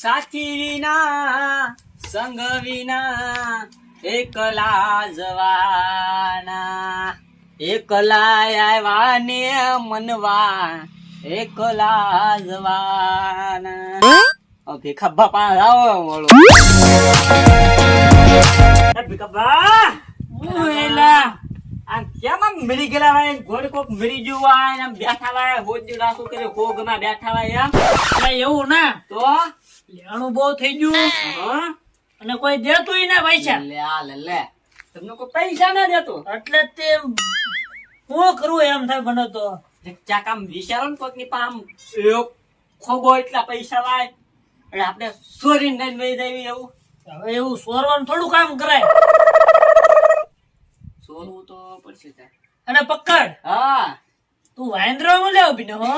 સાથી વિના સંગ વિના, એકલા જવાના. એકલા આવ્યા ને મનવા, એકલા જવાના. ઓકે ભીખા બાપા, આવો બોલો એ ભીખા બા હું એલા આ કેમ આમ મરી ગયેલા હોય ઘોડ કોક મરી ગયું હોય આમ બેઠા હોય, હોજ રાખું કરે ખોગમાં બેઠા હોય એમ. એવું ના. તો લેણું બહુ થઈ ગયું. હા. અને કોઈ દેતું ના પૈસા. લે આ લે લે. તમને કોઈ પૈસા ના દેતો? એટલે તે હું કરું એમ થાય બને તો. ચાક આમ વિચારો ને કોઈકની પામ ખોગો એટલા પૈસા લાય એટલે આપણે સોરી ને વહી દેવી એવું. હવે એવું સોરવાનું થોડું કામ કરાય. સોરવું તો પડશે અને પકડ. હા. તું વાંદરો માં લેવ બીનો હો?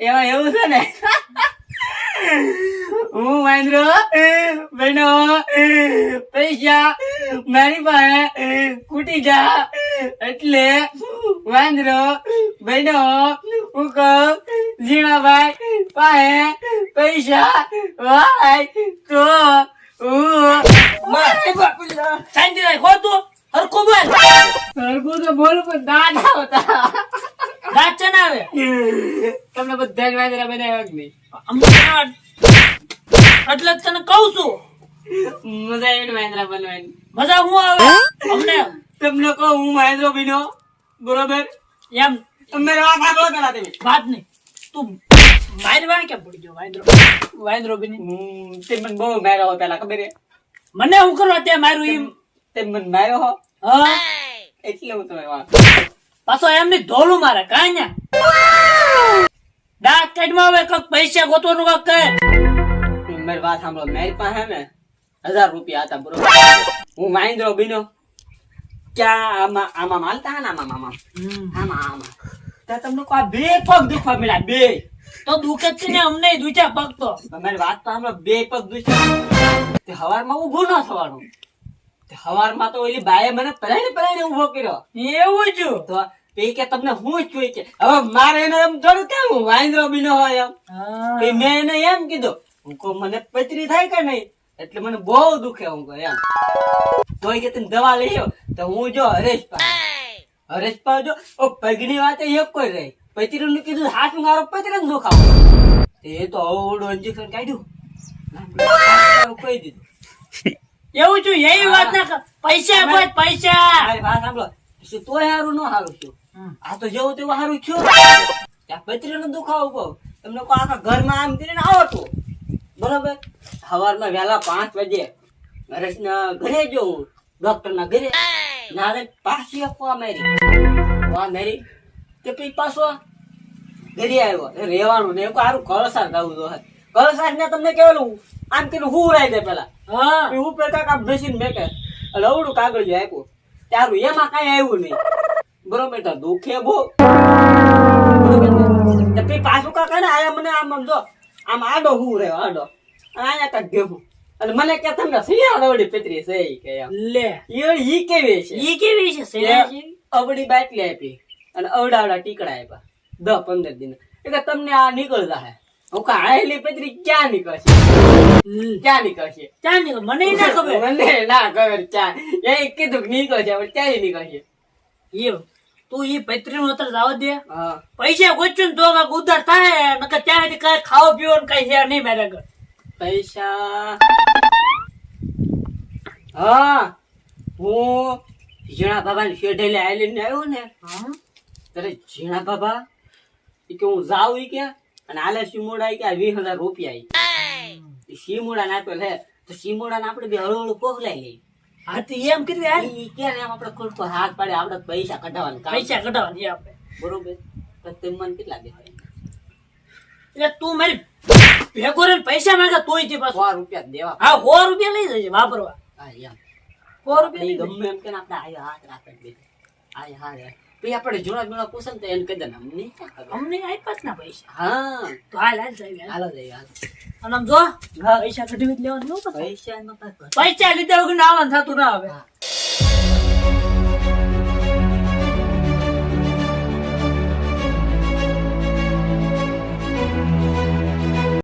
એમાં એવું છે ને? હું મહેન્દ્ર બહેનો પૈસા મારી પાસે કૂટી જા. એટલે મહેન્દ્ર બહેનો હું કહું ઝીણાભાઈ પાસે પૈસા વાય તો હું સાંજે રાખ હરકું બોલ. સરખું તો બોલું પણ દાદા હતા આવે તમને બધા જ વાંદરા બનાવ્યા જ નહીં? એટલે જ તને કહું છું. મજા આવી વાંદરા બનવાની. મજા હું આવે? અમને તમને કહું હું મહેન્દ્રો બીનો. બરોબર? એમ. તમે વાત આગળ પેલા તમે. વાત નહીં. તું મારી વાણ કેમ પડી ગયો વાંદરો? વાંદરો બીની. તે મને બહુ માર્યો હો પેલા ખબર મને હું કરવા ત્યાં મારું એમ? તે મને માર્યો હો? હા? એટલે હું તમે વાત પાછો એમની ધોલું મારે કાંઈ ના ડાકમાં હવે કંઈક પૈસા ગોતવાનું કંઈક કહે. મારી વાત સાંભળો મારી પાસે ને હજાર રૂપિયા હતા બરોબર? હું મહેન્દ્ર બીનો ક્યાં આમાં આમાં માલતા હા ને આમાં આમાં? આમાં આમાં. ત્યાં તમને કોઈ બે પગ દુખવા મળ્યા બે. તો દુખે જ છે ને અમને દુચા પગ તો. મારી વાત તો સાંભળો બે પગ દુખ્યા હવારમાં ઊભું ન થવાનું. હવારમાં તો ઓલી બાએ મને પરાઈને પરાઈને ઊભો કર્યો. એવું જ? તો એ કે તમને હું જ કે હવે મારે એને એમ થોડું કેમ હું વાંદરો બીનો હોય એમ? મેં એને એમ કીધું હું કહું મને પચરી થાય કે નહીં? એટલે મને બહુ દુખે હું કહું એમ. તો કે તમે દવા લઈ તો હું જો હરેશ હરેશ પા જો ઓ પગની વાત એક કોઈ રહી. પચરી નું કીધું હાથ મારો પચરે નું દુખાવો. એ તો અવડું ઇન્જેક્શન કાઢ્યું. કહી દીધું. એવું છું એવી વાત ના પૈસા કોઈ પૈસા. મારી વાત સાંભળો. તો હારું ન હારું થયું. આ તો જેવું તેવું હારું થયું. ત્યાં પતરી નો દુખાવો કહો. તમને કહું આખા ઘરમાં આમ કરીને આવો તો. બરોબર? સવારમાં વહેલા પાંચ વાગે નરેશના ઘરે જો હું ડોક્ટર ના ઘરે. નારે પાછી આપવા મારી. વા મારી. તે પછી પાછો ઘરે આવ્યો. રેવાનું ને એવું સારું કળસાર ગાવું તો કળસાર ને તમને કેવેલું આમ કે હું ઉડાઈ દે પેલા. હા. હું પેલા કાકા આમ મશીન મેકે લવડું કાગળ આપ્યું. ત્યારું એમાં કઈ આવ્યું નહીં. બરોબર તો દુખે? તો પછી પાછું કાકા ને આયા મને આમ જો આમ આડો હું રહ્યો આડો. આયા કાંઈક ભેગું અને મને કે તમને સિયા લવડી પેતરી છે ઈ કે લે. ઈ ઈ કેવી છે? ઈ કેવી છે શેનાજી? અવડી બાટલી આપી અને અવડા અવડા ટીકડા આપ્યા. દસ પંદર દિન. એટલે તમને આ નીકળતા હે. હું કા આયેલી પતરી ક્યાં નીકળશે? ક્યાં નીકળશે? ક્યાં નીકળ? મને ના ખબર. મને ના ખબર ચા એ કીધું નીકળશે હવે ક્યાં નીકળશે? એવું તું ઈ પૈત્રી નું અત્યારે જવા દે. પૈસા ગોચ્યું તો ઉધાર થાય નકર ત્યાં સુધી કાંઈ ખાવા પીવો કઈ છે નહીં મારે આગળ પૈસા. હા. હું ઝીણા બાબા ને શેઢેલે ને આવ્યો ને. ત્યારે ઝીણા બાબા? કે હું જાઉં ઈ કે? અને આલે શીમોડા કે વીસ હજાર રૂપિયા ઈ નાખ્યો લે તો શીમોડા ને આપણે બે હળવું હળવું લઈ હા તો એમ કીધું યાર. ઈ કે એમ આપડે ખોટો હાથ પાડે આપડે પૈસા કઢાવવાના પૈસા કઢાવવાની છે આપણે. બરોબર? તો તેમ મને કેટલા દે એટલે તું મારી ભેગો રે પૈસા માંગે તોય તે પાછો. સો રૂપિયા દેવા. હા સો રૂપિયા લઈ જજે વાપરવા. હા એમ. સો રૂપિયા ગમે એમ કે આપણે આયો હાથ રાખે આયા હા પછી આપણે જોડા જોડા પૂછે ને તો એને કહી દે ને અમને અમને આપ્યા જ ના પૈસા. હા. તો હાલ હાલ જઈએ હાલ. જઈએ હાલ અને આમ જો પૈસા કઢાવી જ લેવાનું પૈસા પૈસા લીધા વગર આવવાનું થતું ના આવે.